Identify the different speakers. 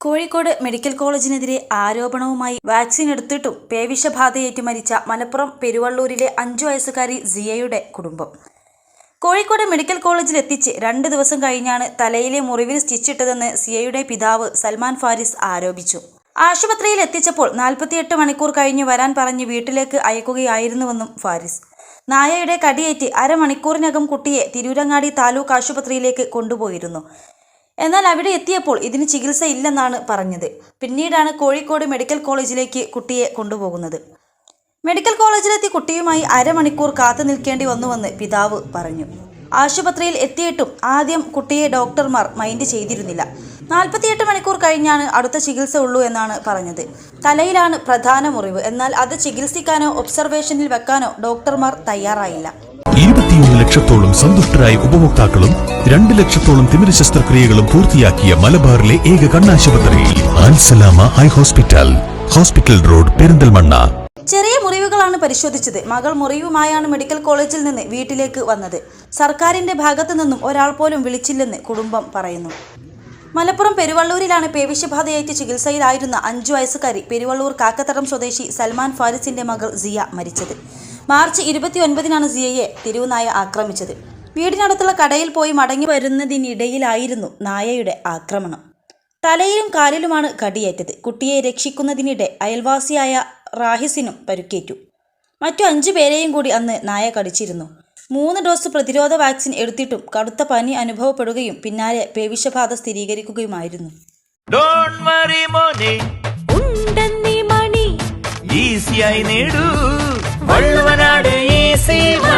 Speaker 1: Kozhikode medical കോളേജിനെതിരെ ആരോപണവുമായി vaccine എടുത്തിട്ടും പേവിഷബാധയേറ്റ് മരിച്ച മലപ്പുറം പെരുവള്ളൂരിലെ അഞ്ചു വയസ്സുകാരി സിയയുടെ കുടുംബം. കോഴിക്കോട് മെഡിക്കൽ കോളേജിൽ എത്തിച്ച് രണ്ട് ദിവസം കഴിഞ്ഞാണ് തലയിലെ മുറിവിൽ സ്റ്റിച്ചിട്ടതെന്ന് സിയയുടെ പിതാവ് സൽമാൻ ഫാരിസ് ആരോപിച്ചു. ആശുപത്രിയിൽ എത്തിച്ചപ്പോൾ നാൽപ്പത്തിയെട്ട് മണിക്കൂർ കഴിഞ്ഞ് വരാൻ പറഞ്ഞ് വീട്ടിലേക്ക് അയക്കുകയായിരുന്നുവെന്നും ഫാരിസ്. നായയുടെ കടിയേറ്റ് അരമണിക്കൂറിനകം കുട്ടിയെ തിരൂരങ്ങാടി താലൂക്ക് ആശുപത്രിയിലേക്ക് കൊണ്ടുപോയിരുന്നു. എന്നാൽ അവിടെ എത്തിയപ്പോൾ ഇതിന് ചികിത്സ ഇല്ലെന്നാണ് പറഞ്ഞത്. പിന്നീടാണ് കോഴിക്കോട് മെഡിക്കൽ കോളേജിലേക്ക് കുട്ടിയെ കൊണ്ടുപോകുന്നത്. മെഡിക്കൽ കോളേജിലെത്തി കുട്ടിയുമായി അരമണിക്കൂർ കാത്തു നിൽക്കേണ്ടി വന്നുവെന്ന് പിതാവ് പറഞ്ഞു. ആശുപത്രിയിൽ എത്തിയിട്ടും ആദ്യം കുട്ടിയെ ഡോക്ടർമാർ മൈൻഡ് ചെയ്തിരുന്നില്ല. നാൽപ്പത്തിയെട്ട് മണിക്കൂർ കഴിഞ്ഞാണ് അടുത്ത ചികിത്സ ഉള്ളൂ എന്നാണ് പറഞ്ഞത്. തലയിലാണ് പ്രധാന മുറിവ്. എന്നാൽ അത് ചികിത്സിക്കാനോ ഒബ്സർവേഷനിൽ വെക്കാനോ ഡോക്ടർമാർ തയ്യാറായില്ല.
Speaker 2: ലക്ഷത്തോളം സന്തുഷ്ടരായ ഉപഭോക്താക്കളും രണ്ട് ലക്ഷത്തോളം തിമിര ശസ്ത്രക്രിയകളും പൂർത്തിയാക്കിയ മലബാറിലെ ഏക കണ്ണാശുപത്രി. ആൻസലാമ eye hospital. Hospital road Perinthalmanna.
Speaker 1: ചെറിയ മുറിവുകളാണ് പരിശോധിച്ചത്. മകൾ മുറിവുമായാണ് മെഡിക്കൽ കോളേജിൽ നിന്ന് വീട്ടിലേക്ക് വന്നത്. സർക്കാരിന്റെ ഭാഗത്തു നിന്നും ഒരാൾ പോലും വിളിച്ചില്ലെന്ന് കുടുംബം പറയുന്നു. മലപ്പുറം പെരുവള്ളൂരിലാണ് പേവിഷബാധയേറ്റ് ചികിത്സയിലായിരുന്ന അഞ്ചു വയസ്സുകാരി പെരുവള്ളൂർ കാക്കത്തടം സ്വദേശി സൽമാൻ ഫാരിസിന്റെ മകൾ സിയ മരിച്ചത്. മാർച്ച് ഇരുപത്തിയൊൻപതിനാണ് സിയയെ തിരുവുനായ ആക്രമിച്ചത്. വീടിനടുത്തുള്ള കടയിൽ പോയി മടങ്ങി വരുന്നതിനിടയിലായിരുന്നു നായയുടെ ആക്രമണം. തലയിലും കാലിലുമാണ് കടിയേറ്റത്. കുട്ടിയെ രക്ഷിക്കുന്നതിനിടെ അയൽവാസിയായ റാഹിസിനും പരുക്കേറ്റു. മറ്റു അഞ്ചു പേരെയും കൂടി അന്ന് നായ കടിച്ചിരുന്നു. മൂന്ന് ഡോസ് പ്രതിരോധ വാക്സിൻ എടുത്തിട്ടും കടുത്ത പനി അനുഭവപ്പെടുകയും പിന്നാലെ പേവിഷബാധ സ്ഥിരീകരിക്കുകയുമായിരുന്നു.
Speaker 3: ഉണ്ടെന്നീ മണി.
Speaker 4: ഈസിയായി നേടൂ.